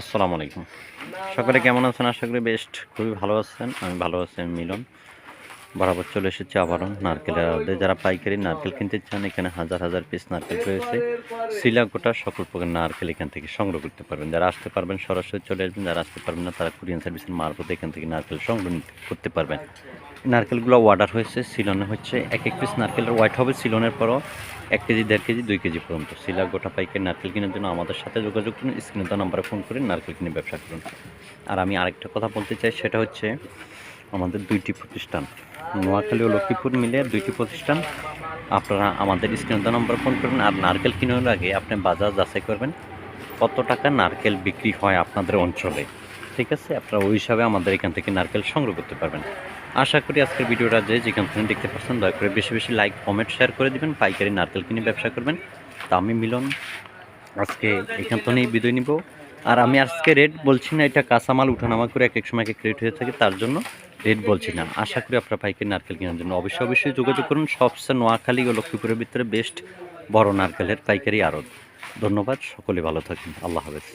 আসসালামু আলাইকুম। সকলে কেমন আছেন? আশা করি বেস্ট খুবই ভালো আছেন। আমি ভালো আছি মিলন। বরাবর চলে এসেছে আবারও নারকেলের আড়তে। যারা পাইকারি নারকেল কিনতে চান, এখানে হাজার হাজার পিস নারকেল রয়েছে। শিলা গোটা সকল প্রকার নারকেল এখান থেকে সংগ্রহ করতে পারবেন। যারা আসতে পারবেন, সরাসরি চলে আসবেন। যারা আসতে পারবেন না, তারা কুরিয়ান সার্ভিসের মারফত এখান থেকে নারকেল সংগ্রহ করতে পারবেন। নারকেলগুলো অর্ডার হয়েছে সিলনে হচ্ছে। এক এক পিস নারকেলের ওয়াইট হবে সিলনের পরও এক কেজি, দেড় কেজি, দুই কেজি পর্যন্ত। শিলা গোটা পাইকারি নারকেল কেনার জন্য আমাদের সাথে যোগাযোগ করুন। স্ক্রিনে তো নাম্বারে ফোন করে নারকেল কিনে ব্যবসা করুন। আর আমি আরেকটা কথা বলতে চাই, সেটা হচ্ছে আমাদের দুইটি প্রতিষ্ঠান। নোয়াখালী ও লক্ষ্মীপুর মিলে দুইটি প্রতিষ্ঠান। আপনারা আমাদের স্ক্রিনে নাম্বার ফোন করবেন আর নারকেল কিনার আগে আপনি বাজার যাচাই করবেন কত টাকা নারকেল বিক্রি হয় আপনাদের অঞ্চলে। ঠিক আছে? আপনারা ওই হিসাবে আমাদের এখান থেকে নারকেল সংগ্রহ করতে পারবেন। আশা করি আজকের ভিডিওটা যে যেখান থেকে দেখতে পাচ্ছেন, দয়া করে বেশি বেশি লাইক, কমেন্ট, শেয়ার করে দিবেন, পাইকারি নারকেল কিনে ব্যবসা করবেন। তা আমি মিলন। আজকে এখান থেকেই বিদায় নিব। আর আমি আজকে রেট বলছি না, এটা কাঁচামাল উঠানামা করে এক এক সময় এক এক রেট হয়ে থাকে তার জন্য। রেট বলছি না। আশা করি আপনারা পাইকারি নারকেল কেনার জন্য অবশ্যই অবশ্যই যোগাযোগ করুন। সবচেয়ে নোয়াখালী ও লক্ষ্মীপুরের ভিতরে বেস্ট বড় নারকেলের পাইকারি আড়ত। ধন্যবাদ, সকলে ভালো থাকেন আল্লাহ হাফেজ।